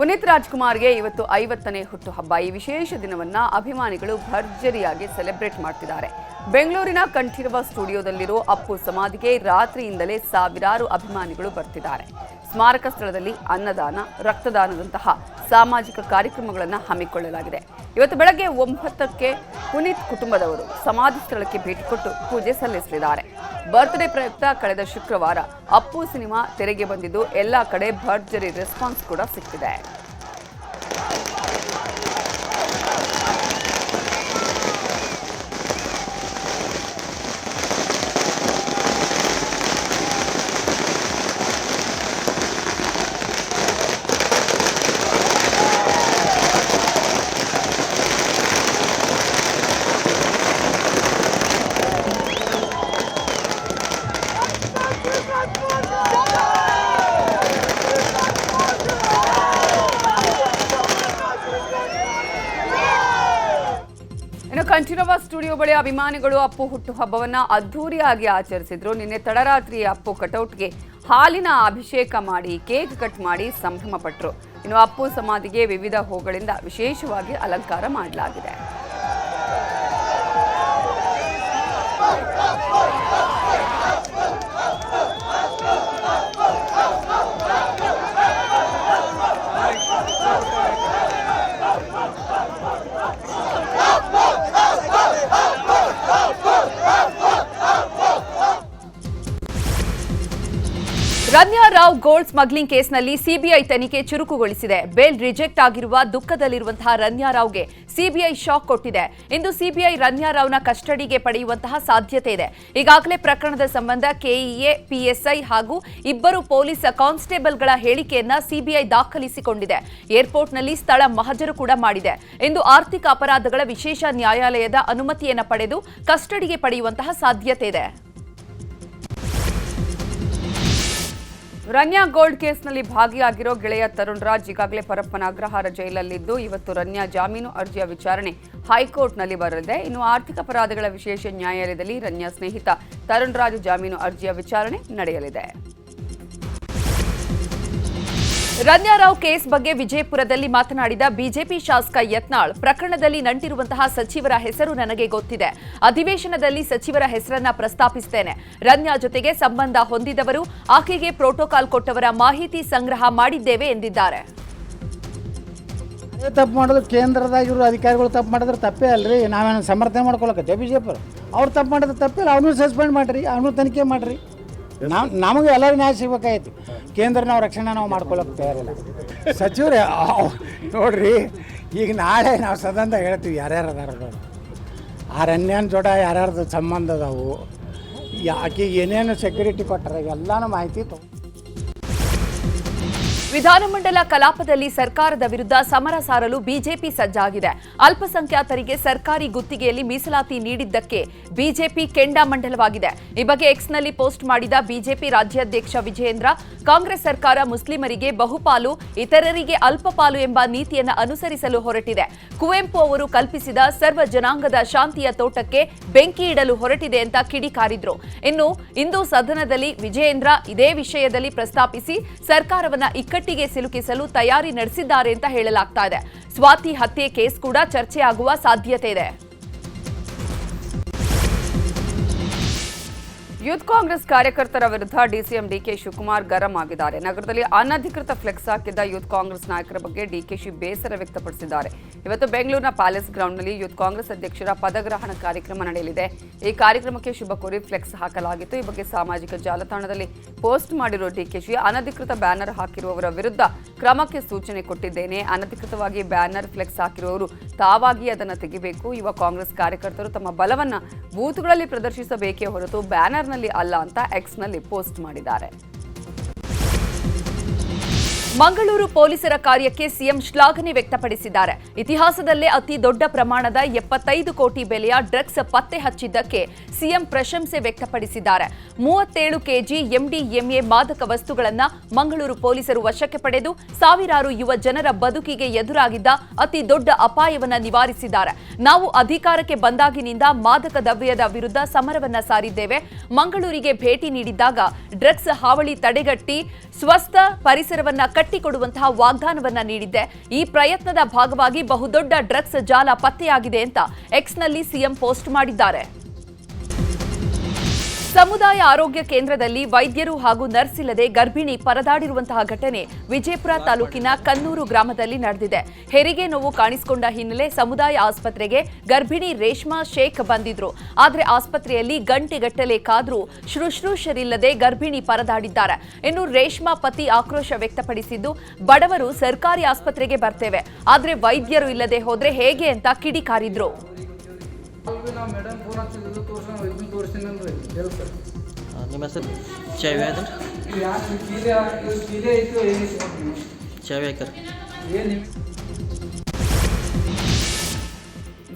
ಪುನೀತ್ ರಾಜ್ಕುಮಾರ್ಗೆ ಇವತ್ತು ಐವತ್ತನೇ ಹುಟ್ಟುಹಬ್ಬ. ಈ ವಿಶೇಷ ದಿನವನ್ನ ಅಭಿಮಾನಿಗಳು ಭರ್ಜರಿಯಾಗಿ ಸೆಲೆಬ್ರೇಟ್ ಮಾಡ್ತಿದ್ದಾರೆ. ಬೆಂಗಳೂರಿನ ಕಂಠೀರವ ಸ್ಟುಡಿಯೋದಲ್ಲಿರೋ ಅಪ್ಪು ಸಮಾಧಿಗೆ ರಾತ್ರಿಯಿಂದಲೇ ಸಾವಿರಾರು ಅಭಿಮಾನಿಗಳು ಬರ್ತಿದ್ದಾರೆ. ಸ್ಮಾರಕ ಸ್ಥಳದಲ್ಲಿ ಅನ್ನದಾನ, ರಕ್ತದಾನದಂತಹ ಸಾಮಾಜಿಕ ಕಾರ್ಯಕ್ರಮಗಳನ್ನು ಹಮ್ಮಿಕೊಳ್ಳಲಾಗಿದೆ. ಇವತ್ತು ಬೆಳಗ್ಗೆ ಒಂಬತ್ತಕ್ಕೆ ಪುನೀತ್ ಕುಟುಂಬದವರು ಸಮಾಧಿ ಸ್ಥಳಕ್ಕೆ ಭೇಟಿ ಕೊಟ್ಟು ಪೂಜೆ ಸಲ್ಲಿಸಲಿದ್ದಾರೆ. ಬರ್ತ್ಡೇ ಪ್ರಯುಕ್ತ ಕಳೆದ ಶುಕ್ರವಾರ ಅಪ್ಪು ಸಿನಿಮಾ ತೆರೆಗೆ ಬಂದಿದ್ದು ಎಲ್ಲ ಕಡೆ ಭರ್ಜರಿ ರೆಸ್ಪಾನ್ಸ್ ಕೂಡ ಸಿಕ್ಕಿದೆ. ಕಂಠೀರವ ಸ್ಟುಡಿಯೋ ಬಳಿ ಅಭಿಮಾನಿಗಳು ಅಪ್ಪು ಹುಟ್ಟುಹಬ್ಬವನ್ನ ಅದ್ಧೂರಿಯಾಗಿ ಆಚರಿಸಿದ್ರು. ನಿನ್ನೆ ತಡರಾತ್ರಿ ಅಪ್ಪು ಕಟೌಟ್ಗೆ ಹಾಲಿನ ಅಭಿಷೇಕ ಮಾಡಿ, ಕೇಕ್ ಕಟ್ ಮಾಡಿ ಸಂಭ್ರಮ ಪಟ್ಟರು ಇನ್ನು ಅಪ್ಪು ಸಮಾಧಿಗೆ ವಿವಿಧ ಹೂಗಳಿಂದ ವಿಶೇಷವಾಗಿ ಅಲಂಕಾರ ಮಾಡಲಾಗಿದೆ. ರಾವ್ ಗೋಲ್ಡ್ ಸ್ಮಗ್ಲಿಂಗ್ ಕೇಸ್ನಲ್ಲಿ ಸಿಬಿಐ ತನಿಖೆ ಚುರುಕುಗೊಳಿಸಿದೆ. ಬೇಲ್ ರಿಜೆಕ್ಟ್ ಆಗಿರುವ ದುಃಖದಲ್ಲಿರುವಂತಹ ರನ್ಯಾ ರಾವ್ಗೆ ಸಿಬಿಐ ಶಾಕ್ ಕೊಟ್ಟಿದೆ. ಇಂದು ಸಿಬಿಐ ರನ್ಯಾ ರಾವ್ನ ಕಸ್ಟಡಿಗೆ ಪಡೆಯುವಂತಹ ಸಾಧ್ಯತೆ ಇದೆ. ಈಗಾಗಲೇ ಪ್ರಕರಣದ ಸಂಬಂಧ ಕೆಇಎ, ಪಿಎಸ್ಐ ಹಾಗೂ ಇಬ್ಬರು ಪೊಲೀಸ್ ಕಾನ್ಸ್ಟೇಬಲ್ಗಳ ಹೇಳಿಕೆಯನ್ನ ಸಿಬಿಐ ದಾಖಲಿಸಿಕೊಂಡಿದೆ. ಏರ್ಪೋರ್ಟ್ನಲ್ಲಿ ಸ್ಥಳ ಮಹಜರು ಕೂಡ ಮಾಡಿದೆ. ಇಂದು ಆರ್ಥಿಕ ಅಪರಾಧಗಳ ವಿಶೇಷ ನ್ಯಾಯಾಲಯದ ಅನುಮತಿಯನ್ನು ಪಡೆದು ಕಸ್ಟಡಿಗೆ ಪಡೆಯುವಂತಹ ಸಾಧ್ಯತೆ ಇದೆ. ರನ್ಯಾ ಗೋಲ್ಡ್ ಕೇಸ್ನಲ್ಲಿ ಭಾಗಿಯಾಗಿರೋ ಗೆಳೆಯ ತರುಣ್ ರಾಜ್ ಈಗಾಗಲೇ ಪರಪ್ಪನ ಅಗ್ರಹಾರ ಜೈಲಲ್ಲಿದ್ದು, ಇವತ್ತು ರನ್ಯಾ ಜಾಮೀನು ಅರ್ಜಿಯ ವಿಚಾರಣೆ ಹೈಕೋರ್ಟ್ನಲ್ಲಿ ಬರಲಿದೆ. ಇನ್ನು ಆರ್ಥಿಕ ಅಪರಾಧಗಳ ವಿಶೇಷ ನ್ಯಾಯಾಲಯದಲ್ಲಿ ರನ್ಯಾ ಸ್ನೇಹಿತ ತರುಣ್ ರಾಜ್ ಜಾಮೀನು ಅರ್ಜಿಯ ವಿಚಾರಣೆ ನಡೆಯಲಿದೆ. ರನ್ಯಾರಾವ್ ಕೇಸ್ ಬಗ್ಗೆ ವಿಜಯಪುರದಲ್ಲಿ ಮಾತನಾಡಿದ ಬಿಜೆಪಿ ಶಾಸಕ ಯತ್ನಾಳ್, ಪ್ರಕರಣದಲ್ಲಿ ನಂಟಿರುವಂತಹ ಸಚಿವರ ಹೆಸರು ನನಗೆ ಗೊತ್ತಿದೆ. ಅಧಿವೇಶನದಲ್ಲಿ ಸಚಿವರ ಹೆಸರನ್ನ ಪ್ರಸ್ತಾಪಿಸುತ್ತೇನೆ ರನ್ಯಾ ಜೊತೆಗೆ ಸಂಬಂಧ ಹೊಂದಿದವರು, ಆಕೆಗೆ ಪ್ರೋಟೋಕಾಲ್ ಕೊಟ್ಟವರ ಮಾಹಿತಿ ಸಂಗ್ರಹ ಮಾಡಿದ್ದೇವೆ ಎಂದಿದ್ದಾರೆ. ತಪ್ಪು ಮಾಡೋದು ಕೇಂದ್ರದಾಗಿರೋ ಅಧಿಕಾರಿಗಳು ತಪ್ಪು ಮಾಡಿದ್ರೆ, ತಪ್ಪೇ ಅಲ್ರಿ. ನಾವೇನು ಸಮರ್ಥನೆ ಮಾಡ್ಕೊಳಕತ್ತೆ ಬಿಜೆಪಿ ಅವ್ರು ತಪ್ಪು ಮಾಡಿದ್ರೆ ತಪ್ಪಿಲ್ಲ ಅವನು ಸಸ್ಪೆಂಡ್ ಮಾಡಿರಿ, ಅವನು ತನಿಖೆ ಮಾಡಿರಿ. ನಾವು ನಮಗೆ ಎಲ್ಲರೂ ನ್ಯಾಯ ಸಿಗ್ಬೇಕಾಯ್ತು ಕೇಂದ್ರ ನಾವು ರಕ್ಷಣೆ ನಾವು ಮಾಡ್ಕೊಳ್ಳೋಕೆ ತಯಾರಿಲ್ಲ ಸಚಿವರೇ ನೋಡ್ರಿ, ಈಗ ನಾಳೆ ನಾವು ಸದನದಾಗ ಹೇಳ್ತೀವಿ ಯಾರ್ಯಾರು ಅದಾರದು. ಆ ರನ್ಯಾನ್ ಜೋಡ ಯಾರ್ಯಾರ್ದು ಸಂಬಂಧ ಅದಾವು ಆಕೆಗೆ ಏನೇನು ಸೆಕ್ಯೂರಿಟಿ ಕೊಟ್ಟಾರೆ, ಎಲ್ಲಾನು ಮಾಹಿತಿ ತಗೊ ವಿಧಾನಮಂಡಲ ಕಲಾಪದಲ್ಲಿ ಸರ್ಕಾರದ ವಿರುದ್ಧ ಸಮರ ಸಾರಲು ಬಿಜೆಪಿ ಸಜ್ಜಾಗಿದೆ. ಅಲ್ಪಸಂಖ್ಯಾತರಿಗೆ ಸರ್ಕಾರಿ ಗುತ್ತಿಗೆಯಲ್ಲಿ ಮೀಸಲಾತಿ ನೀಡಿದ್ದಕ್ಕೆ ಬಿಜೆಪಿ ಕೆಂಡಾಮಂಡಲವಾಗಿದೆ ಈ ಬಗ್ಗೆ ಎಕ್ಸ್ನಲ್ಲಿ ಪೋಸ್ಟ್ ಮಾಡಿದ ಬಿಜೆಪಿ ರಾಜ್ಯಾಧ್ಯಕ್ಷ ವಿಜಯೇಂದ್ರ, ಕಾಂಗ್ರೆಸ್ ಸರ್ಕಾರ ಮುಸ್ಲಿಮರಿಗೆ ಬಹುಪಾಲು, ಇತರರಿಗೆ ಅಲ್ಪಪಾಲು ಎಂಬ ನೀತಿಯನ್ನು ಅನುಸರಿಸಲು ಹೊರಟಿದೆ. ಕುವೆಂಪು ಅವರು ಕಲ್ಪಿಸಿದ ಸರ್ವ ಜನಾಂಗದ ಶಾಂತಿಯ ತೋಟಕ್ಕೆ ಬೆಂಕಿ ಇಡಲು ಹೊರಟಿದೆ ಅಂತ ಕಿಡಿಕಾರಿದ್ರು. ಇನ್ನು ಇಂದು ಸದನದಲ್ಲಿ ವಿಜಯೇಂದ್ರ ಇದೇ ವಿಷಯದಲ್ಲಿ ಪ್ರಸ್ತಾಪಿಸಿ ಸರ್ಕಾರವನ್ನ ಇಕ್ಕಟ್ಟಿಗೆ ಸಿಲುಕಿಸಲು ತಯಾರಿ ನಡೆಸಿದ್ದಾರೆ ಅಂತ ಹೇಳಲಾಗ್ತಾ ಇದೆ. ಸ್ವಾತಿ ಹತ್ಯೆ ಕೇಸ್ ಕೂಡ ಚರ್ಚೆ ಆಗುವ ಸಾಧ್ಯತೆ ಇದೆ. ಯೂತ್ ಕಾಂಗ್ರೆಸ್ ಕಾರ್ಯಕರ್ತರ ವಿರುದ್ಧ ಡಿಸಿಎಂ ಡಿಕೆ ಶಿವಕುಮಾರ್ ಗರಂ ಆಗಿದ್ದಾರೆ. ನಗರದಲ್ಲಿ ಅನಧಿಕೃತ ಫ್ಲೆಕ್ಸ್ ಹಾಕಿದ್ದ ಯೂತ್ ಕಾಂಗ್ರೆಸ್ ನಾಯಕರ ಬಗ್ಗೆ ಡಿಕೆಶಿ ಬೇಸರ ವ್ಯಕ್ತಪಡಿಸಿದ್ದಾರೆ. ಇವತ್ತು ಬೆಂಗಳೂರಿನ ಪ್ಯಾಲೇಸ್ ಗ್ರೌಂಡ್ನಲ್ಲಿ ಯೂತ್ ಕಾಂಗ್ರೆಸ್ ಅಧ್ಯಕ್ಷರ ಪದಗ್ರಹಣ ಕಾರ್ಯಕ್ರಮ ನಡೆಯಲಿದೆ. ಈ ಕಾರ್ಯಕ್ರಮಕ್ಕೆ ಶುಭ ಕೋರಿ ಫ್ಲೆಕ್ಸ್ ಹಾಕಲಾಗಿತ್ತು. ಈ ಬಗ್ಗೆ ಸಾಮಾಜಿಕ ಜಾಲತಾಣದಲ್ಲಿ ಪೋಸ್ಟ್ ಮಾಡಿರುವ ಡಿಕೆಶಿ ಅನಧಿಕೃತ ಬ್ಯಾನರ್ ಹಾಕಿರುವವರ ವಿರುದ್ಧ ಕ್ರಮಕ್ಕೆ ಸೂಚನೆ ಕೊಟ್ಟಿದ್ದೇನೆ. ಅನಧಿಕೃತವಾಗಿ ಬ್ಯಾನರ್ ಫ್ಲೆಕ್ಸ್ ಹಾಕಿರುವವರು ತಾವಾಗಿ ಅದನ್ನು ತೆಗಿಬೇಕು. ಯುವ ಕಾಂಗ್ರೆಸ್ ಕಾರ್ಯಕರ್ತರು ತಮ್ಮ ಬಲವನ್ನು ಬೂತ್ಗಳಲ್ಲಿ ಪ್ರದರ್ಶಿಸಬೇಕೇ ಹೊರತು ಬ್ಯಾನರ್ನಲ್ಲಿ ಅಲ್ಲ ಅಂತ ಎಕ್ಸ್ನಲ್ಲಿ ಪೋಸ್ಟ್ ಮಾಡಿದ್ದಾರೆ. ಮಂಗಳೂರು ಪೊಲೀಸರ ಕಾರ್ಯಕ್ಕೆ ಸಿಎಂ ಶ್ಲಾಘನೆ ವ್ಯಕ್ತಪಡಿಸಿದ್ದಾರೆ. ಇತಿಹಾಸದಲ್ಲೇ ಅತಿ ದೊಡ್ಡ ಪ್ರಮಾಣದ ಎಪ್ಪತ್ತೈದು ಕೋಟಿ ಬೆಲೆಯ ಡ್ರಗ್ಸ್ ಪತ್ತೆ ಹಚ್ಚಿದ್ದಕ್ಕೆ ಸಿಎಂ ಪ್ರಶಂಸೆ ವ್ಯಕ್ತಪಡಿಸಿದ್ದಾರೆ. ಮೂವತ್ತೇಳು ಕೆಜಿ ಎಂಡಿಎಂಎ ಮಾದಕ ವಸ್ತುಗಳನ್ನು ಮಂಗಳೂರು ಪೊಲೀಸರು ವಶಕ್ಕೆ ಪಡೆದು ಸಾವಿರಾರು ಯುವ ಜನರ ಬದುಕಿಗೆ ಎದುರಾಗಿದ್ದ ಅತಿ ದೊಡ್ಡ ಅಪಾಯವನ್ನ ನಿವಾರಿಸಿದ್ದಾರೆ. ನಾವು ಅಧಿಕಾರಕ್ಕೆ ಬಂದಾಗಿನಿಂದ ಮಾದಕ ದ್ರವ್ಯದ ವಿರುದ್ಧ ಸಮರವನ್ನ ಸಾರಿದ್ದೇವೆ. ಮಂಗಳೂರಿಗೆ ಭೇಟಿ ನೀಡಿದ್ದಾಗ ಡ್ರಗ್ಸ್ ಹಾವಳಿ ತಡೆಗಟ್ಟಿ, ಸ್ವಸ್ಥ ಪರಿಸರವನ್ನ ಕಟ್ಟಿಕೊಡುವಂತಹ ವಾಗ್ದಾನವನ್ನ ನೀಡಿದ್ದೆ. ಈ ಪ್ರಯತ್ನದ ಭಾಗವಾಗಿ ಬಹುದೊಡ್ಡ ಡ್ರಗ್ಸ್ ಜಾಲ ಪತ್ತೆಯಾಗಿದೆ ಅಂತ ಎಕ್ಸ್ನಲ್ಲಿ ಸಿಎಂ ಪೋಸ್ಟ್ ಮಾಡಿದ್ದಾರೆ. ಸಮುದಾಯ ಆರೋಗ್ಯ ಕೇಂದ್ರದಲ್ಲಿ ವೈದ್ಯರು ಹಾಗೂ ನರ್ಸ್ ಇಲ್ಲದೆ ಗರ್ಭಿಣಿ ಪರದಾಡಿರುವಂತಹ ಘಟನೆ ವಿಜಯಪುರ ತಾಲೂಕಿನ ಕನ್ನೂರು ಗ್ರಾಮದಲ್ಲಿ ನಡೆದಿದೆ. ಹೆರಿಗೆ ನೋವು ಕಾಣಿಸಿಕೊಂಡ ಹಿನ್ನೆಲೆ ಸಮುದಾಯ ಆಸ್ಪತ್ರೆಗೆ ಗರ್ಭಿಣಿ ರೇಷ್ಮಾ ಶೇಖ್ ಬಂದಿದ್ರು. ಆದರೆ ಆಸ್ಪತ್ರೆಯಲ್ಲಿ ಗಂಟೆಗಟ್ಟಲೆ ಕಾದ್ರೂ ಶುಶ್ರೂಷರಿಲ್ಲದೆ ಗರ್ಭಿಣಿ ಪರದಾಡಿದ್ದಾರೆ. ಇನ್ನು ರೇಷ್ಮಾ ಪತಿ ಆಕ್ರೋಶ ವ್ಯಕ್ತಪಡಿಸಿದ್ದು, ಬಡವರು ಸರ್ಕಾರಿ ಆಸ್ಪತ್ರೆಗೆ ಬರ್ತೇವೆ. ಆದರೆ ವೈದ್ಯರು ಇಲ್ಲದೆ ಹೋದ್ರೆ ಹೇಗೆ ಅಂತ ಕಿಡಿಕಾರಿದ್ರು. ಅಲ್ರಿ ನಾವು ಮೇಡಮ್ ಫೋನ್ ಹಚ್ಚಿದ್ದು ತೋರ್ಸೋಣ ಇದನ್ನ ತೋರಿಸ್ತೀನಲ್ರಿ ಹೇಳಿ ಸರ್ ನಿಮ್ಮ ಹೆಸರು? ಚಾವಿ ಯಾಕೆ ಇದು ಚಾವಿ ಹಾಕರ್ ಏನು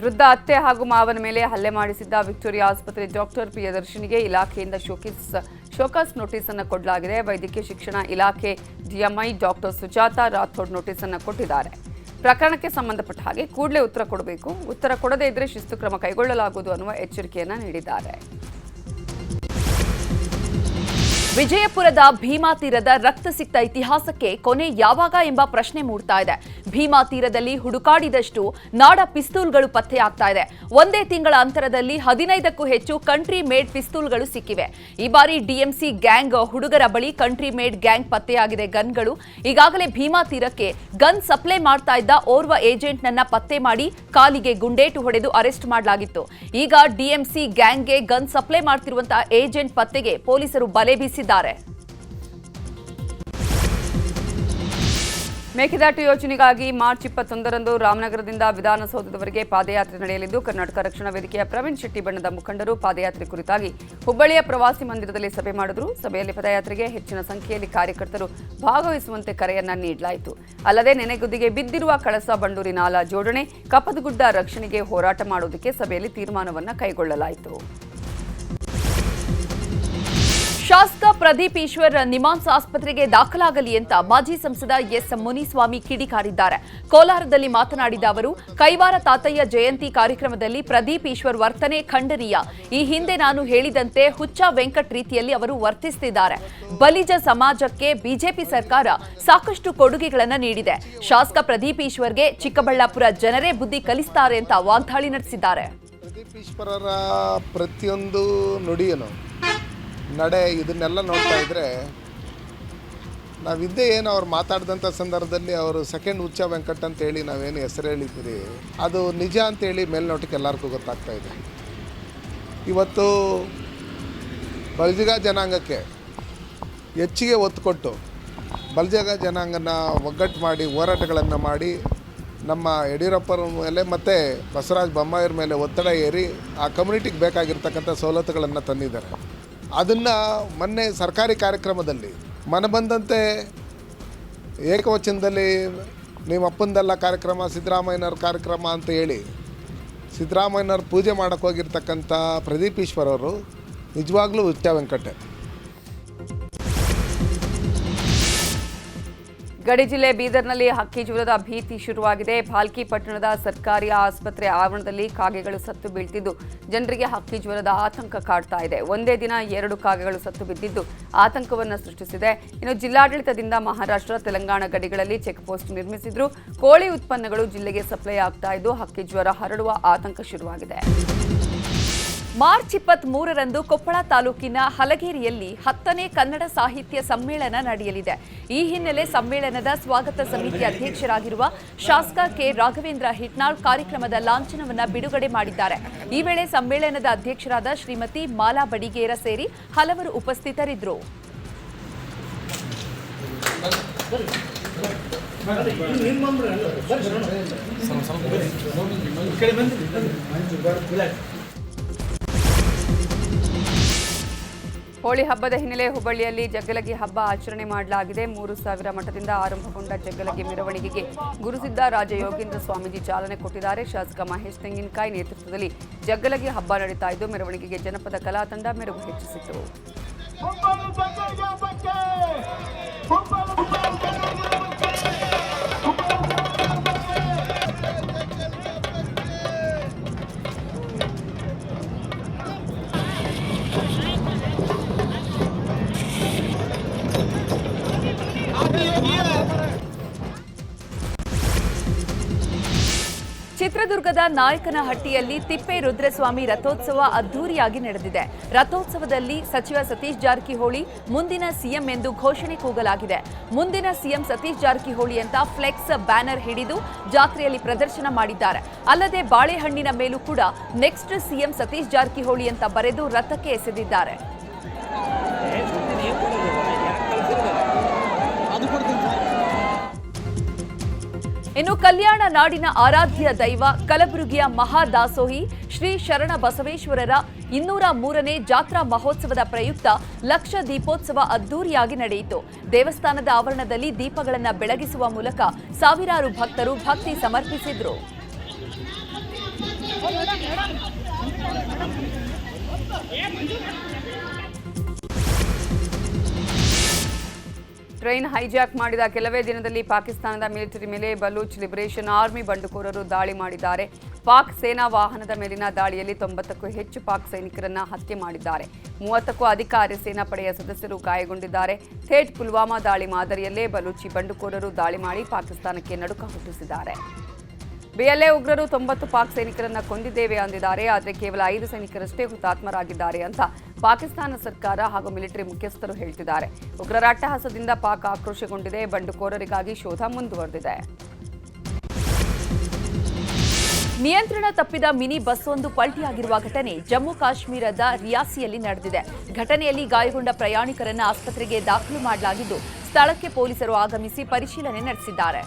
ವೃದ್ಧ ಅತ್ತೆ ಹಾಗೂ ಮಾವನ ಮೇಲೆ ಹಲ್ಲೆ ಮಾಡಿಸಿದ್ದ ವಿಕ್ಟೋರಿಯಾ ಆಸ್ಪತ್ರೆ ಡಾಕ್ಟರ್ ಪ್ರಿಯದರ್ಶಿನಿಗೆ ಇಲಾಖೆಯಿಂದ ಶೋಕಿಸ್ ಶೋಕಾಸ್ ನೋಟಿಸ್ ಅನ್ನು ಕೊಡಲಾಗಿದೆ. ವೈದ್ಯಕೀಯ ಶಿಕ್ಷಣ ಇಲಾಖೆ DMI doctor Sujata Rathod notice ಅನ್ನು ಕೊಟ್ಟಿದ್ದಾರೆ. ಪ್ರಕರಣಕ್ಕೆ ಸಂಬಂಧಪಟ್ಟ ಹಾಗೆ ಕೂಡಲೇ ಉತ್ತರ ಕೊಡಬೇಕು. ಉತ್ತರ ಕೊಡದೇ ಇದ್ರೆ ಶಿಸ್ತು ಕ್ರಮ ಕೈಗೊಳ್ಳಲಾಗುವುದು ಅನ್ನುವ ಎಚ್ಚರಿಕೆಯನ್ನ ನೀಡಿದ್ದಾರೆ. ವಿಜಯಪುರದ ಭೀಮಾ ತೀರದ ರಕ್ತ ಸಿಕ್ತ ಇತಿಹಾಸಕ್ಕೆ ಕೊನೆ ಯಾವಾಗ ಎಂಬ ಪ್ರಶ್ನೆ ಮೂಡ್ತಾ ಇದೆ. ಭೀಮಾ ತೀರದಲ್ಲಿ ಹುಡುಕಾಡಿದಷ್ಟು ನಾಡ ಪಿಸ್ತೂಲ್ಗಳು ಪತ್ತೆಯಾಗ್ತಾ ಇದೆ. ಒಂದೇ ತಿಂಗಳ ಅಂತರದಲ್ಲಿ ಹದಿನೈದಕ್ಕೂ ಹೆಚ್ಚು ಕಂಟ್ರಿ ಮೇಡ್ ಪಿಸ್ತೂಲ್ಗಳು ಸಿಕ್ಕಿವೆ. ಈ ಬಾರಿ ಡಿಎಂಸಿ ಗ್ಯಾಂಗ್ ಹುಡುಗರ ಬಳಿ ಕಂಟ್ರಿ ಮೇಡ್ ಗ್ಯಾಂಗ್ ಪತ್ತೆಯಾಗಿದೆ ಗನ್ಗಳು. ಈಗಾಗಲೇ ಭೀಮಾ ತೀರಕ್ಕೆ ಗನ್ ಸಪ್ಲೈ ಮಾಡ್ತಾ ಇದ್ದ ಓರ್ವ ಏಜೆಂಟ್ನನ್ನ ಪತ್ತೆ ಮಾಡಿ ಕಾಲಿಗೆ ಗುಂಡೇಟು ಹೊಡೆದು ಅರೆಸ್ಟ್ ಮಾಡಲಾಗಿತ್ತು. ಈಗ ಡಿಎಂಸಿ ಗ್ಯಾಂಗ್ಗೆ ಗನ್ ಸಪ್ಲೈ ಮಾಡ್ತಿರುವಂತಹ ಏಜೆಂಟ್ ಪತ್ತೆಗೆ ಪೊಲೀಸರು ಬಲೆ ಬೀಸಿದ್ದಾರೆ. ಮೇಕೆದಾಟು ಯೋಜನೆಗಾಗಿ ಮಾರ್ಚ್ ಇಪ್ಪತ್ತೊಂದರಂದು ರಾಮನಗರದಿಂದ ವಿಧಾನಸೌಧದವರೆಗೆ ಪಾದಯಾತ್ರೆ ನಡೆಯಲಿದ್ದು, ಕರ್ನಾಟಕ ರಕ್ಷಣಾ ವೇದಿಕೆಯ ಪ್ರವೀಣ್ ಶೆಟ್ಟಿ ಬಣ್ಣದ ಮುಖಂಡರು ಪಾದಯಾತ್ರೆ ಕುರಿತಾಗಿ ಹುಬ್ಬಳ್ಳಿಯ ಪ್ರವಾಸಿ ಮಂದಿರದಲ್ಲಿ ಸಭೆ ಮಾಡಿದರು. ಸಭೆಯಲ್ಲಿ ಪದಯಾತ್ರೆಗೆ ಹೆಚ್ಚಿನ ಸಂಖ್ಯೆಯಲ್ಲಿ ಕಾರ್ಯಕರ್ತರು ಭಾಗವಹಿಸುವಂತೆ ಕರೆಯನ್ನ ನೀಡಲಾಯಿತು. ಅಲ್ಲದೆ ನೆನೆಗುದಿಗೆ ಬಿದ್ದಿರುವ ಕಳಸ ಬಂಡೂರಿ ನಾಲಾ ಜೋಡಣೆ ಕಪದಗುಡ್ಡ ರಕ್ಷಣೆಗೆ ಹೋರಾಟ ಮಾಡುವುದಕ್ಕೆ ಸಭೆಯಲ್ಲಿ ತೀರ್ಮಾನವನ್ನು ಕೈಗೊಳ್ಳಲಾಯಿತು. ಶಾಸಕ ಪ್ರದೀಪ್ ಈಶ್ವರ್ ನಿಮಾನ್ಸ್ ಆಸ್ಪತ್ರೆಗೆ ದಾಖಲಾಗಲಿ ಅಂತ ಮಾಜಿ ಸಂಸದ ಎಸ್ ಮುನಿಸ್ವಾಮಿ ಕಿಡಿಕಾರಿದ್ದಾರೆ. ಕೋಲಾರದಲ್ಲಿ ಮಾತನಾಡಿದ ಅವರು, ಕೈವಾರ ತಾತಯ್ಯ ಜಯಂತಿ ಕಾರ್ಯಕ್ರಮದಲ್ಲಿ ಪ್ರದೀಪ್ ಈಶ್ವರ್ ವರ್ತನೆ ಖಂಡನೀಯ. ಈ ಹಿಂದೆ ನಾನು ಹೇಳಿದಂತೆ ಹುಚ್ಚ ವೆಂಕಟ್ ರೀತಿಯಲ್ಲಿ ಅವರು ವರ್ತಿಸುತ್ತಿದ್ದಾರೆ ಬಲಿಜ ಸಮಾಜಕ್ಕೆ ಬಿಜೆಪಿ ಸರ್ಕಾರ ಸಾಕಷ್ಟು ಕೊಡುಗೆಗಳನ್ನು ನೀಡಿದೆ. ಶಾಸಕ ಪ್ರದೀಪ್ ಈಶ್ವರ್ಗೆ ಚಿಕ್ಕಬಳ್ಳಾಪುರ ಜನರೇ ಬುದ್ಧಿ ಕಲಿಸ್ತಾರೆ ಅಂತ ವಾಗ್ದಾಳಿ ನಡೆಸಿದ್ದಾರೆ. ಪ್ರದೀಪ್ ಪ್ರತಿಯೊಂದು ನುಡಿಯನು ನಡೆ ಇದನ್ನೆಲ್ಲ ನೋಡ್ತಾ ಇದ್ದರೆ ನಾವಿದ್ದೇ ಏನು ಅವ್ರು ಮಾತಾಡಿದಂಥ ಸಂದರ್ಭದಲ್ಲಿ ಅವರು ಸೆಕೆಂಡ್ ಉಚ್ಚ ವೆಂಕಟ್ ಅಂತೇಳಿ ನಾವೇನು ಹೆಸರು ಹೇಳಿದ್ದೀರಿ? ಅದು ನಿಜ ಅಂತೇಳಿ ಮೇಲ್ನೋಟಕ್ಕೆ ಎಲ್ಲರಿಗೂ ಗೊತ್ತಾಗ್ತಾ ಇದೆ. ಇವತ್ತು ಬಲ್ಜಿಗ ಜನಾಂಗಕ್ಕೆ ಹೆಚ್ಚಿಗೆ ಒತ್ತು ಕೊಟ್ಟು ಬಲ್ಜಗ ಜನಾಂಗನ ಒಗ್ಗಟ್ಟು ಮಾಡಿ, ಹೋರಾಟಗಳನ್ನು ಮಾಡಿ, ನಮ್ಮ ಯಡಿಯೂರಪ್ಪರ ಮೇಲೆ ಮತ್ತು ಬಸವರಾಜ ಬೊಮ್ಮಾಯಿಯವ್ರ ಮೇಲೆ ಒತ್ತಡ ಏರಿ ಆ ಕಮ್ಯುನಿಟಿಗೆ ಬೇಕಾಗಿರ್ತಕ್ಕಂಥ ಸವಲತ್ತುಗಳನ್ನು ತಂದಿದ್ದಾರೆ. ಅದನ್ನು ಮೊನ್ನೆ ಸರ್ಕಾರಿ ಕಾರ್ಯಕ್ರಮದಲ್ಲಿ ಮನಬಂದಂತೆ ಏಕವಚನದಲ್ಲಿ ನಿಮ್ಮ ಅಪ್ಪಂದೆಲ್ಲ ಕಾರ್ಯಕ್ರಮ, ಸಿದ್ದರಾಮಯ್ಯನವ್ರ ಕಾರ್ಯಕ್ರಮ ಅಂತ ಹೇಳಿ ಸಿದ್ದರಾಮಯ್ಯನವ್ರ ಪೂಜೆ ಮಾಡೋಕ್ಕೆ ಹೋಗಿರ್ತಕ್ಕಂಥ ಪ್ರದೀಪ್ ಈಶ್ವರವರು ನಿಜವಾಗ್ಲೂ ಉಚ್ಚ ವೆಂಕಟೆ. ಗಡಿ ಜಿಲ್ಲೆ ಬೀದರ್ನಲ್ಲಿ ಹಕ್ಕಿ ಜ್ವರದ ಭೀತಿ ಶುರುವಾಗಿದೆ. ಭಾಲ್ಕಿ ಪಟ್ಟಣದ ಸರ್ಕಾರಿ ಆಸ್ಪತ್ರೆ ಆವರಣದಲ್ಲಿ ಕಾಗೆಗಳು ಸತ್ತು ಬೀಳ್ತಿದ್ದು. ಜನರಿಗೆ ಹಕ್ಕಿ ಜ್ವರದ ಆತಂಕ ಕಾಡ್ತಾ ಇದೆ. ಒಂದೇ ದಿನ ಎರಡು ಕಾಗೆಗಳು ಸತ್ತು ಬಿದ್ದಿದ್ದು ಆತಂಕವನ್ನು ಸೃಷ್ಟಿಸಿದೆ. ಇನ್ನು ಜಿಲ್ಲಾಡಳಿತದಿಂದ ಮಹಾರಾಷ್ಟ್ರ, ತೆಲಂಗಾಣ ಗಡಿಗಳಲ್ಲಿ ಚೆಕ್ ಪೋಸ್ಟ್ ನಿರ್ಮಿಸಿದ್ರು. ಕೋಳಿ ಉತ್ಪನ್ನಗಳು ಜಿಲ್ಲೆಗೆ ಸಪ್ಲೈ ಆಗ್ತಾ ಇದ್ದು ಹಕ್ಕಿ ಜ್ವರ ಹರಡುವ ಆತಂಕ ಶುರುವಾಗಿದೆ. ಮಾರ್ಚ್ ಇಪ್ಪತ್ತ್ ಮೂರರಂದು ಕೊಪ್ಪಳ ತಾಲೂಕಿನ ಹಲಗೇರಿಯಲ್ಲಿ ಹತ್ತನೇ ಕನ್ನಡ ಸಾಹಿತ್ಯ ಸಮ್ಮೇಳನ ನಡೆಯಲಿದೆ ಈ ಹಿನ್ನೆಲೆ ಸಮ್ಮೇಳನದ ಸ್ವಾಗತ ಸಮಿತಿ ಅಧ್ಯಕ್ಷರಾಗಿರುವ ಶಾಸಕ ಕೆ ರಾಘವೇಂದ್ರ ಹಿಟ್ನಾಳ್ ಕಾರ್ಯಕ್ರಮದ ಲಾಂಛನವನ್ನು ಬಿಡುಗಡೆ ಮಾಡಿದ್ದಾರೆ ಈ ವೇಳೆ ಸಮ್ಮೇಳನದ ಅಧ್ಯಕ್ಷರಾದ ಶ್ರೀಮತಿ ಮಾಲಾ ಬಡಿಗೇರ ಸೇರಿ ಹಲವರು ಉಪಸ್ಥಿತರಿದ್ದರು ಹೋಳಿ ಹಬ್ಬದ ಹಿನ್ನೆಲೆ ಹುಬ್ಬಳ್ಳಿಯಲ್ಲಿ ಜಗ್ಗಲಗಿ ಹಬ್ಬ ಆಚರಣೆ ಮಾಡಲಾಗಿದೆ. ಮೂರು ಸಾವಿರ ಮಠದಿಂದ ಆರಂಭಗೊಂಡ ಜಗ್ಗಲಗಿ ಮೆರವಣಿಗೆಗೆ ಗುರುಸಿದ್ದ ರಾಜ ಯೋಗೇಂದ್ರ ಸ್ವಾಮೀಜಿ ಚಾಲನೆ ಕೊಟ್ಟಿದ್ದಾರೆ. ಶಾಸಕ ಮಹೇಶ್ ತೆಂಗಿನಕಾಯಿ ನೇತೃತ್ವದಲ್ಲಿ ಜಗ್ಗಲಗಿ ಹಬ್ಬ ನಡೀತಾ ಇದ್ದು, ಮೆರವಣಿಗೆಗೆ ಜನಪದ ಕಲಾ ತಂಡ ಮೆರುಗು ಹೆಚ್ಚಿಸಿತು. ಚಿತ್ರದುರ್ಗದ ನಾಯಕನಹಟ್ಟಿಯಲ್ಲಿ ತಿಪ್ಪೆ ರುದ್ರಸ್ವಾಮಿ ರಥೋತ್ಸವ ಅದ್ದೂರಿಯಾಗಿ ನಡೆದಿದೆ. ರಥೋತ್ಸವದಲ್ಲಿ ಸಚಿವ ಸತೀಶ್ ಜಾರಕಿಹೊಳಿ, ಮುಂದಿನ ಸಿಎಂ ಎಂದು ಘೋಷಣೆ ಕೂಗಲಾಗಿದೆ. ಮುಂದಿನ ಸಿಎಂ ಸತೀಶ್ ಜಾರಕಿಹೊಳಿ ಅಂತ ಫ್ಲೆಕ್ಸ್ ಬ್ಯಾನರ್ ಹಿಡಿದು ಜಾತ್ರೆಯಲ್ಲಿ ಪ್ರದರ್ಶನ ಮಾಡಿದ್ದಾರೆ. ಅಲ್ಲದೆ ಬಾಳೆಹಣ್ಣಿನ ಮೇಲೂ ಕೂಡ ನೆಕ್ಸ್ಟ್ ಸಿಎಂ ಸತೀಶ್ ಜಾರಕಿಹೊಳಿ ಅಂತ ಬರೆದು ರಥಕ್ಕೆ ಎಸೆದಿದ್ದಾರೆ. ಇನ್ನು ಕಲ್ಯಾಣ ನಾಡಿನ ಆರಾಧ್ಯ ದೈವ ಕಲಬುರಗಿಯ ಮಹಾದಾಸೋಹಿ ಶ್ರೀ ಶರಣ ಬಸವೇಶ್ವರರ ಇನ್ನೂರ ಮೂರನೇ ಜಾತ್ರಾ ಮಹೋತ್ಸವದ ಪ್ರಯುಕ್ತ ಲಕ್ಷ ದೀಪೋತ್ಸವ ಅದ್ದೂರಿಯಾಗಿ ನಡೆಯಿತು. ದೇವಸ್ಥಾನದ ಆವರಣದಲ್ಲಿ ದೀಪಗಳನ್ನು ಬೆಳಗಿಸುವ ಮೂಲಕ ಸಾವಿರಾರು ಭಕ್ತರು ಭಕ್ತಿ ಸಮರ್ಪಿಸಿದ್ರು. ಟ್ರೈನ್ ಹೈಜಾಕ್ ಮಾಡಿದ ಕೆಲವೇ ದಿನದಲ್ಲಿ ಪಾಕಿಸ್ತಾನದ ಮಿಲಿಟರಿ ಮೇಲೆ ಬಲೂಚ್ ಲಿಬರೇಷನ್ ಆರ್ಮಿ ಬಂಡುಕೋರರು ದಾಳಿ ಮಾಡಿದ್ದಾರೆ. ಪಾಕ್ ಸೇನಾ ವಾಹನದ ಮೇಲಿನ ದಾಳಿಯಲ್ಲಿ ತೊಂಬತ್ತಕ್ಕೂ ಹೆಚ್ಚು ಪಾಕ್ ಸೈನಿಕರನ್ನ ಹತ್ಯೆ ಮಾಡಿದ್ದಾರೆ. ಮೂವತ್ತಕ್ಕೂ ಸೇನಾ ಪಡೆಯ ಸದಸ್ಯರು ಗಾಯಗೊಂಡಿದ್ದಾರೆ. ಥೇಟ್ ಪುಲ್ವಾಮಾ ದಾಳಿ ಮಾದರಿಯಲ್ಲೇ ಬಲೂಚಿ ಬಂಡುಕೋರರು ದಾಳಿ ಮಾಡಿ ಪಾಕಿಸ್ತಾನಕ್ಕೆ ನಡುಕ ಹುಟ್ಟಿಸಿದ್ದಾರೆ. ಬಿಎಲ್ಎ ಉಗ್ರರು ತೊಂಬತ್ತು ಪಾಕ್ ಸೈನಿಕರನ್ನ ಕೊಂದಿದ್ದೇವೆ ಅಂದಿದ್ದಾರೆ, ಆದರೆ ಕೇವಲ ಐದು ಸೈನಿಕರಷ್ಟೇ ಹುತಾತ್ಮರಾಗಿದ್ದಾರೆ ಅಂತ ಪಾಕಿಸ್ತಾನ ಸರ್ಕಾರ ಹಾಗೂ ಮಿಲಿಟರಿ ಮುಖ್ಯಸ್ಥರು ಹೇಳ್ತಿದ್ದಾರೆ. ಉಗ್ರರ ಅಟ್ಟಹಾಸದಿಂದ ಪಾಕ್ ಆಕ್ರೋಶಗೊಂಡಿದೆ, ಬಂಡುಕೋರರಿಗಾಗಿ ಶೋಧ ಮುಂದುವರೆದಿದೆ. ನಿಯಂತ್ರಣ ತಪ್ಪಿದ ಮಿನಿ ಬಸ್ ಒಂದು ಪಲ್ಟಿಯಾಗಿರುವ ಘಟನೆ ಜಮ್ಮು ಕಾಶ್ಮೀರದ ರಿಯಾಸಿಯಲ್ಲಿ ನಡೆದಿದೆ. ಘಟನೆಯಲ್ಲಿ ಗಾಯಗೊಂಡ ಪ್ರಯಾಣಿಕರನ್ನ ಆಸ್ಪತ್ರೆಗೆ ದಾಖಲು ಮಾಡಲಾಗಿದ್ದು, ಸ್ಥಳಕ್ಕೆ ಪೊಲೀಸರು ಆಗಮಿಸಿ ಪರಿಶೀಲನೆ ನಡೆಸಿದ್ದಾರೆ.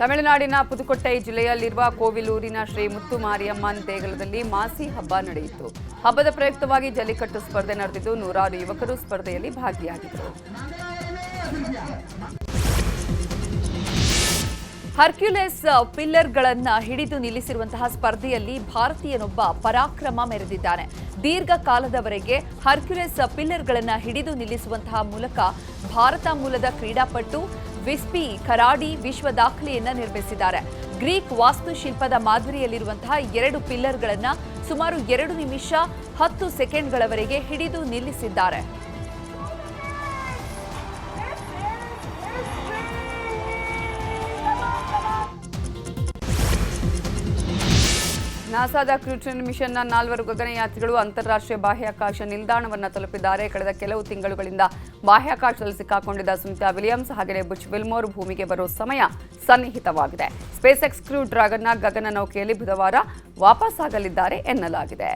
ತಮಿಳುನಾಡಿನ ಪುದುಕೊಟ್ಟೈ ಜಿಲ್ಲೆಯಲ್ಲಿರುವ ಕೋವಿಲೂರಿನ ಶ್ರೀ ಮುತ್ತು ಮಾರಿಯಮ್ಮನ್ ದೇಗುಲದಲ್ಲಿ ಮಾಸಿ ಹಬ್ಬ ನಡೆಯಿತು. ಹಬ್ಬದ ಪ್ರಯುಕ್ತವಾಗಿ ಜಲ್ಲಿಕಟ್ಟು ಸ್ಪರ್ಧೆ ನಡೆದಿದ್ದು ನೂರಾರು ಯುವಕರು ಸ್ಪರ್ಧೆಯಲ್ಲಿ ಭಾಗಿಯಾಗಿದ್ದರು. ಹರ್ಕ್ಯುಲೆಸ್ ಪಿಲ್ಲರ್ಗಳನ್ನ ಹಿಡಿದು ನಿಲ್ಲಿಸಿರುವಂತಹ ಸ್ಪರ್ಧೆಯಲ್ಲಿ ಭಾರತೀಯನೊಬ್ಬ ಪರಾಕ್ರಮ ಮೆರೆದಿದ್ದಾನೆ. ದೀರ್ಘಕಾಲದವರೆಗೆ ಹರ್ಕ್ಯುಲೆಸ್ ಪಿಲ್ಲರ್ಗಳನ್ನ ಹಿಡಿದು ನಿಲ್ಲಿಸುವಂತಹ ಮೂಲಕ ಭಾರತ ಮೂಲದ ಕ್ರೀಡಾಪಟು ವಿಸ್ಪಿ ಕರಾಡಿ ವಿಶ್ವ ದಾಖಲೆಯನ್ನು ನಿರ್ಮಿಸಿದ್ದಾರೆ. ಗ್ರೀಕ್ ವಾಸ್ತುಶಿಲ್ಪದ ಮಾದರಿಯಲ್ಲಿರುವಂತಹ ಎರಡು ಪಿಲ್ಲರ್ಗಳನ್ನು ಸುಮಾರು ಎರಡು ನಿಮಿಷ ಹತ್ತು ಸೆಕೆಂಡ್ಗಳವರೆಗೆ ಹಿಡಿದು ನಿಲ್ಲಿಸಿದ್ದಾರೆ. ನಾಸಾದ ಕ್ರೂಟನ್ ಮಿಷನ್ನ ನಾಲ್ವರು ಗಗನಯಾತ್ರಿಗಳು ಅಂತಾರಾಷ್ಟ್ರೀಯ ಬಾಹ್ಯಾಕಾಶ ನಿಲ್ದಾಣವನ್ನು ತಲುಪಿದ್ದಾರೆ. ಕಳೆದ ಕೆಲವು ತಿಂಗಳುಗಳಿಂದ ಬಾಹ್ಯಾಕಾಶದಲ್ಲಿ ಸಿಕ್ಕಾಕೊಂಡಿದ್ದ ಸುಮಿತಾ ವಿಲಿಯಮ್ಸ್ ಹಾಗೆಯೇ ಬುಚ್ ವಿಲ್ಮೋರ್ ಭೂಮಿಗೆ ಬರೋ ಸಮಯ ಸನ್ನಿಹಿತವಾಗಿದೆ. ಸ್ಪೇಸ್ ಎಕ್ಸ್ ಕ್ರೂ ಡ್ರಾಗನ್ನ ಗಗನ ನೌಕೆಯಲ್ಲಿ ಬುಧವಾರ ವಾಪಸ್ಸಾಗಲಿದ್ದಾರೆ ಎನ್ನಲಾಗಿದೆ.